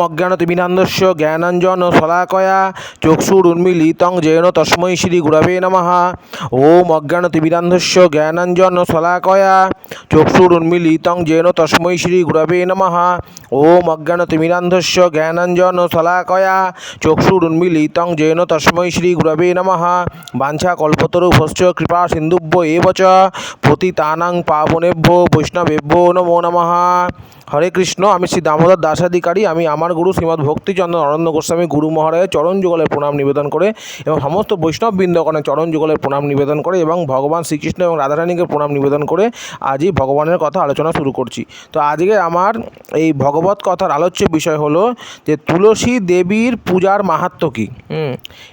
অজ্ঞানত বিনান্দস্য জ্ঞানাঞ্জন শলাকয়া চক্ষুর উন্মিলিতং জৈন তস্মৈ শ্রী গুরবে নমঃ ওম অজ্ঞানত বিনান্দস্য জ্ঞানাঞ্জন শলাকয়া চক্ষুর উন্মিলিতং জৈন তস্মৈ শ্রী গুরবে নমঃ ওম অজ্ঞানত বিনান্দস্য জ্ঞানাঞ্জন শলাকয়া চক্ষুর উন্মিলিতং জৈন তস্মৈ শ্রী গুরবে নমঃ বাঞ্ছা কল্পতরু ভস্য কৃপা সিন্ধুব্য এব চ পতিতানাং পাবনেভ্য বৈষ্ণবেভ্য নমো নমঃ হরে কৃষ্ণ আমি শ্রী দামোদর দাসাধিকারী আমি আমার গুরু শ্রীমৎ ভক্তিচন্দ্র অরণ্য গোস্বামী গুরু মহারাজের চরণ যুগলের প্রণাম নিবেদন করে এবং সমস্ত বৈষ্ণব বৃন্দগণের চরণ যুগলের প্রণাম নিবেদন করে এবং ভগবান শ্রীকৃষ্ণ এবং রাধারানীকে প্রণাম নিবেদন করে আজই ভগবানের কথা আলোচনা শুরু করছি। তো আজকে আমার এই ভগবত কথার আলোচ্য বিষয় হলো যে তুলসী দেবীর পূজার মাহাত্ম্য কী?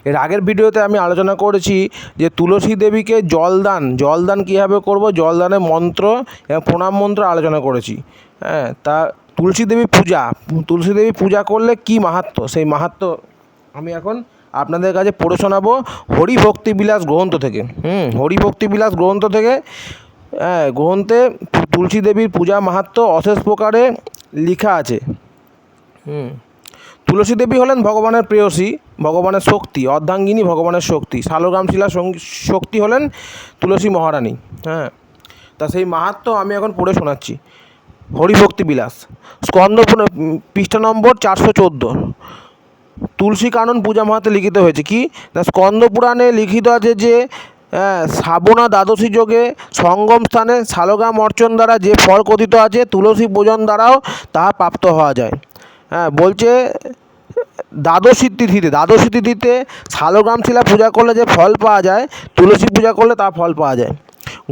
এর আগের ভিডিওতে আমি আলোচনা করেছি যে তুলসী দেবীকে জলদান জলদান কীভাবে করব? জলদানের মন্ত্র এবং প্রণাম মন্ত্র আলোচনা করেছি। হ্যাঁ তা তুলসী দেবী পূজা, তুলসী দেবী পূজা করলে কি মাহাত্ম্য সেই মাহাত্ম্য আমি এখন আপনাদের কাছে পড়ে শোনাবো হরি ভক্তি বিলাস গ্রন্থ থেকে। হুম হরি ভক্তি বিলাস গ্রন্থ থেকে হ্যাঁ গ্রন্থে তুলসী দেবীর পূজা মাহাত্ম্য অশেষ প্রকারে লেখা আছে। হুম। তুলসী দেবী হলেন ভগবানের প্রেয়সী ভগবানের শক্তি অর্ধাঙ্গিনী ভগবানের শক্তি। শালগ্রাম শিলা শক্তি হলেন তুলসী মহারানী। হ্যাঁ তা সেই মাহাত্ম্য আমি এখন পড়ে শোনাচ্ছি। হরিভক্তি বিলাস। স্কন্দ পৃষ্ঠা নম্বর চারশো চোদ্দ। তুলসী কানন পূজা মহাতে লিখিত হয়েছে কি? না স্কন্দ পুরাণে লিখিত আছে যে হ্যাঁ, শ্রাবণা দ্বাদশী যোগে সঙ্গম স্থানে শালগ্রাম অর্চন দ্বারা যে ফল কথিত আছে তুলসী পূজন দ্বারাও তাহা প্রাপ্ত হওয়া যায়। হ্যাঁ বলছে দ্বাদশী তিথিতে দ্বাদশী তিথিতে শালগ্রাম শিলা পূজা করলে যে ফল পাওয়া যায়, তুলসী পূজা করলে তা ফল পাওয়া যায়।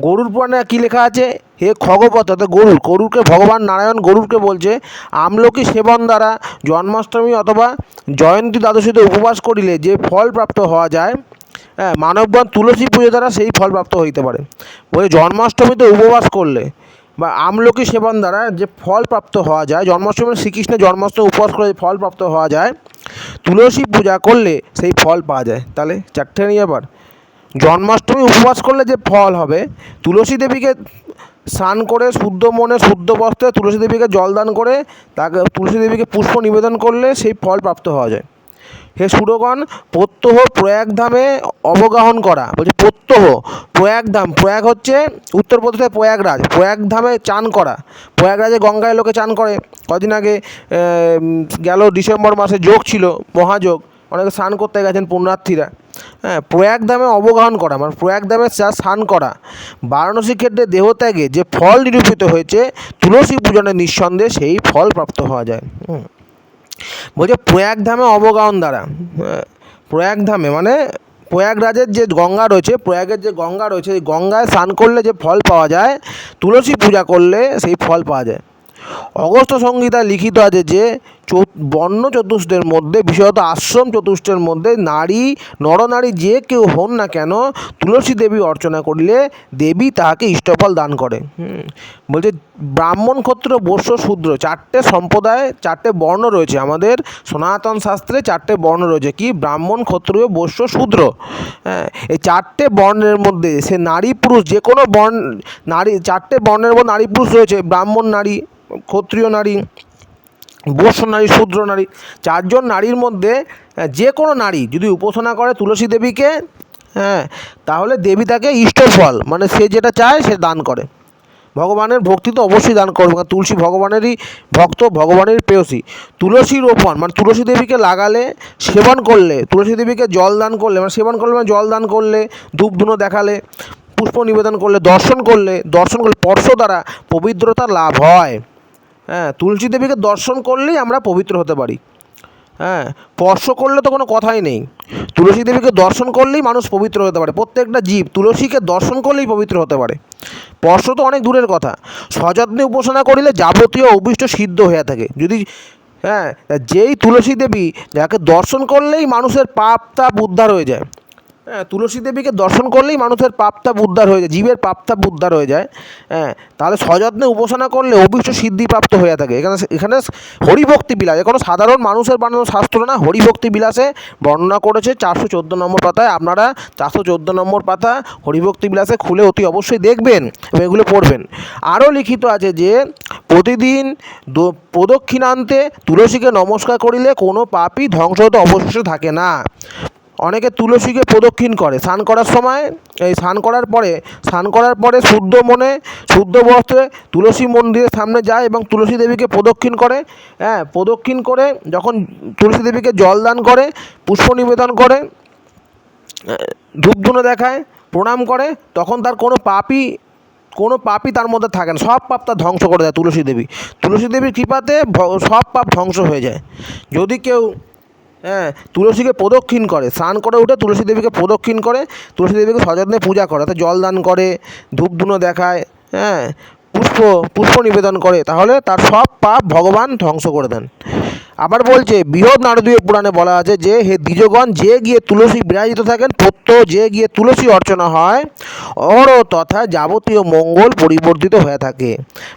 গরুর পুরাণে কী লেখা আছে? হে খগপথ অর্থাৎ গরুর, গরুরকে ভগবান নারায়ণ গরুরকে বলছে, আমলকি সেবন দ্বারা জন্মাষ্টমী অথবা জয়ন্তী দ্বাদশীতে উপবাস করিলে যে ফল প্রাপ্ত হওয়া যায় হ্যাঁ মানবগণ তুলসী পুজো দ্বারা সেই ফল প্রাপ্ত হইতে পারে। বলে জন্মাষ্টমীতে উপবাস করলে বা আমলকি সেবন দ্বারা যে ফল প্রাপ্ত হওয়া যায়, জন্মাষ্টমী শ্রীকৃষ্ণের জন্মাষ্টমী উপবাস করে যে ফল প্রাপ্ত হওয়া যায়, তুলসী পূজা করলে সেই ফল পাওয়া যায়। তাহলে চারটে নিয়ে আবার জন্মাষ্টমী উপবাস করলে যে ফল হবে, তুলসী দেবীকে স্নান করে শুদ্ধ মনে শুদ্ধ বস্ত্রে তুলসী দেবীকে জলদান করে, তাকে তুলসী দেবীকে পুষ্প নিবেদন করলে সেই ফল প্রাপ্ত হওয়া যায়। হে সুরগণ, প্রত্যহ প্রয়াগধামে অবগাহন করা। বলছে প্রত্যহ প্রয়াগধাম প্রয়াগ হচ্ছে উত্তরপ্রদেশের প্রয়াগরাজ। প্রয়াগধামে চান করা। প্রয়াগরাজে গঙ্গায় লোকে চান করে। কদিন আগে গেল ডিসেম্বর মাসে যোগ ছিল, মহাযোগ। অনেকে স্নান করতে গেছেন পুণ্যার্থীরা। হ্যাঁ প্রয়াগধামে অবগাহন করা। মানে প্রয়াগধামে যা স্নান করা। বারাণসী ক্ষেত্রে দেহত্যাগে যে ফল নিরূপিত হয়েছে, তুলসী পূজনের নিঃসন্দেহে সেই ফল প্রাপ্ত হওয়া যায়। হুম। বলছে প্রয়াগধামে অবগাহন দ্বারা। প্রয়াগধামে মানে প্রয়াগরাজের যে গঙ্গা রয়েছে, প্রয়াগের যে গঙ্গা রয়েছে গঙ্গায় স্নান করলে যে ফল পাওয়া যায়, তুলসী পূজা করলে সেই ফল পাওয়া যায়। অগস্ত সংহিতায় লিখিত আছে যে বর্ণ চতুষ্টের মধ্যে, বিশেষত আশ্রম চতুষ্টের মধ্যে নারী, নরনারী যে কেউ হন না কেন, তুলসী দেবী অর্চনা করলে দেবী তাহাকে ইষ্টফল দান করে। বলছে, ব্রাহ্মণ ক্ষত্র বৈশ্য শূদ্র, চারটে সম্প্রদায়, চারটে বর্ণ রয়েছে আমাদের। সনাতন শাস্ত্রে চারটে বর্ণ রয়েছে। কি? ব্রাহ্মণ ক্ষত্রিয় বৈশ্য শূদ্র। হ্যাঁ এই চারটে বর্ণের মধ্যে সে নারী পুরুষ, যে কোনো বর্ণ, নারী, চারটে বর্ণের মধ্যে নারী পুরুষ রয়েছে, ব্রাহ্মণ, নারী ক্ষত্রিয় নারী বৈশ্য নারী, শূদ্র নারী, চারজন নারীর মধ্যে যে কোনো নারী যদি উপাসনা করে তুলসী দেবীকে হ্যাঁ তাহলে দেবী তাকে ইষ্টফল মানে সে যেটা চায় সে দান করে। ভগবানের ভক্তি তো অবশ্যই দান করবে তুলসী ভগবানেরই ভক্ত, ভগবানের প্রেয়সী। তুলসী রোপণ মানে তুলসী দেবীকে লাগালে, সেবন করলে, তুলসী দেবীকে জল দান করলে মানে সেবন করলে মানে জল দান করলে ধূপ ধুনো দেখালে, পুষ্প নিবেদন করলে, দর্শন করলে দর্শন করলে, স্পর্শ দ্বারা পবিত্রতা লাভ হয়। হ্যাঁ তুলসী দেবীকে দর্শন করলেই আমরা পবিত্র হতে পারি। হ্যাঁ স্পর্শ করলে তো কোনো কথাই নেই। তুলসী দেবীকে দর্শন করলেই মানুষ পবিত্র হতে পারে। প্রত্যেকটা জীব তুলসীকে দর্শন করলেই পবিত্র হতে পারে। স্পর্শ তো অনেক দূরের কথা। সযত্নে উপাসনা করিলে যাবতীয় অভিষ্ট সিদ্ধ হয়ে থাকে। যদি হ্যাঁ যেই তুলসী দেবী যাকে দর্শন করলেই মানুষের পাপ, তাপ উদ্ধার হয়ে যায়। হ্যাঁ তুলসী দেবীকে দর্শন করলেই মানুষের পাপতাপ উদ্ধার হয়ে যায়, জীবের পাপতাপ উদ্ধার হয়ে যায়। হ্যাঁ তাহলে সযত্নে উপাসনা করলে অভিষ্ট সিদ্ধি প্রাপ্ত হয়ে থাকে। এখানে এখানে হরিভক্তি বিলাস। কোনো সাধারণ মানুষের বানানো শাস্ত্র না, হরিভক্তি বিলাসে বর্ণনা করেছে চারশো চোদ্দ নম্বর পাতায়। আপনারা চারশো চোদ্দ নম্বর পাতা হরিভক্তি বিলাসে খুলে অতি অবশ্যই দেখবেন এবং এগুলো পড়বেন। আরও লিখিত আছে যে, প্রতিদিন প্রদক্ষিণান্তে তুলসীকে নমস্কার করিলে কোনো পাপই ধ্বংস হতে অবশেষে থাকে না। অনেকে তুলসীকে প্রদক্ষিণ করে। স্নান করার সময়, এই স্নান করার পরে, স্নান করার পরে শুদ্ধ মনে, শুদ্ধ বস্ত্রে তুলসী মন্দিরের সামনে যায় এবং তুলসী দেবীকে প্রদক্ষিণ করে হ্যাঁ প্রদক্ষিণ করে যখন তুলসী দেবীকে জল দান করে, পুষ্প নিবেদন করে ধূপধুনো দেখায়, প্রণাম করে, তখন তার কোনো পাপই কোনো পাপই তার মধ্যে থাকে না। সব পাপ তার ধ্বংস করে দেয় তুলসী দেবী। তুলসী দেবীর কৃপাতে সব পাপ ধ্বংস হয়ে যায়। যদি কেউ হ্যাঁ তুলসীকে প্রদক্ষিণ করে, স্নান করে উঠে তুলসী দেবীকে প্রদক্ষিণ করে, তুলসী দেবীকে সযত্নে পূজা করে, অর্থাৎ জল দান করে ধূপধুনো দেখায় হ্যাঁ পুষ্প পুষ্প নিবেদন করে, তাহলে তার সব পাপ ভগবান ধ্বংস করে দেন। আবার বলছে, বৃহৎ নারদীয় পুরাণে বলা আছে যে, হে দ্বিজগণ, যে গিয়ে তুলসী বিরাজিত থাকেন, প্রত্যহ যে গিয়ে তুলসী অর্চনা হয়, অর তথা যাবতীয় মঙ্গল পরিবর্তিত হয়ে থাকে।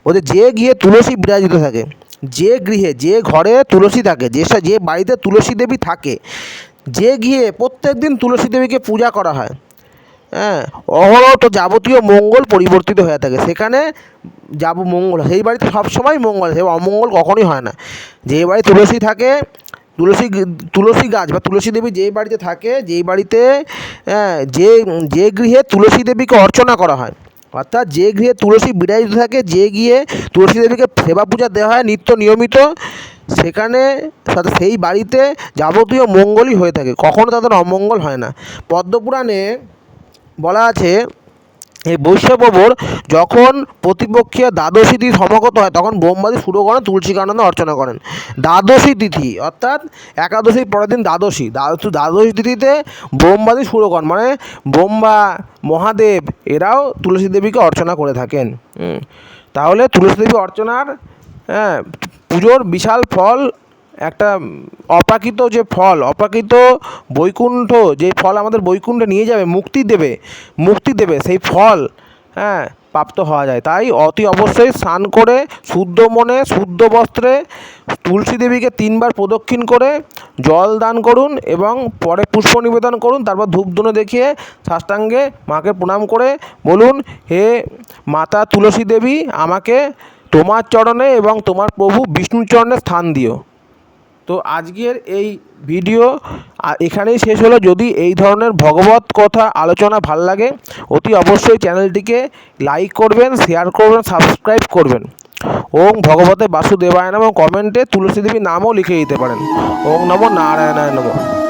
বলছে, যে গিয়ে তুলসী বিরাজিত থাকে যে গৃহে যে ঘরে তুলসী থাকে যে যে বাড়িতে তুলসী দেবী থাকে যে গিয়ে প্রত্যেক দিন তুলসী দেবীকে পূজা করা হয়। হ্যাঁ অহরহ তো যাবতীয় মঙ্গল পরিবর্তিত হয়ে থাকে। সেখানে যাব মঙ্গল সেই বাড়িতে সবসময় মঙ্গল সে অমঙ্গল কখনোই হয় না। যে বাড়ি তুলসী থাকে তুলসী তুলসী গাছ বা তুলসী দেবী যেই বাড়িতে থাকে যেই বাড়িতে হ্যাঁ, যে যে গৃহে তুলসী দেবীকে অর্চনা করা হয়। অর্থাৎ যে গৃহে তুলসী বিরাজিত থাকে, যে গিয়ে তুলসী দেবীকে সেবা পূজা দেওয়া হয় নিত্য নিয়মিত, সেখানে সেই বাড়িতে যাবতীয় মঙ্গলই হয়ে থাকে। কখনও তাদের অমঙ্গল হয় না। পদ্মপুরাণে বলা আছে এই বৈশ্যবর যখন প্রতিপক্ষীয় দ্বাদশী তিথি সমাগত হয়, তখন ব্রহ্মাদি শুরু করেন তুলসী কানন্দ অর্চনা করেন। দ্বাদশী তিথি, অর্থাৎ একাদশীর পরের দিন দ্বাদশী। দ্বাদশী তিথিতে ব্রহ্মাদি শুরু করেন মানে ব্রহ্মা, মহাদেব এরাও তুলসী দেবীকে অর্চনা করে থাকেন। তাহলে তুলসী দেবী অর্চনার হ্যাঁ পুজোর বিশাল ফল একটা অপ্রাকৃত যে ফল অপ্রাকৃত বৈকুণ্ঠ, যে ফল আমাদের বৈকুণ্ঠে নিয়ে যাবে, মুক্তি দেবে মুক্তি দেবে, সেই ফল হ্যাঁ প্রাপ্ত হওয়া যায়। তাই অতি অবশ্যই স্নান করে শুদ্ধ মনে, শুদ্ধ বস্ত্রে তুলসী দেবীকে তিনবার প্রদক্ষিণ করে জল দান করুন এবং পরে পুষ্প নিবেদন করুন, তারপর ধূপধুনো দেখিয়ে সাষ্টাঙ্গে মাকে প্রণাম করে বলুন, হে মাতা তুলসী দেবী, আমাকে তোমার চরণে এবং তোমার প্রভু বিষ্ণুর চরণে স্থান দিও। তো আজকের এই ভিডিও এখানেই শেষ হলো। যদি এই ধরনের ভগবত কথা আলোচনা ভালো লাগে, অতি অবশ্যই চ্যানেলটিকে লাইক করবেন, শেয়ার করবেন, সাবস্ক্রাইব করবেন। ওম ভগবতে বাসুদেবায় নম। কমেন্টে তুলসী দেবীর নামও লিখে দিতে পারেন। ওম নমো নারায়ণায় নমঃ।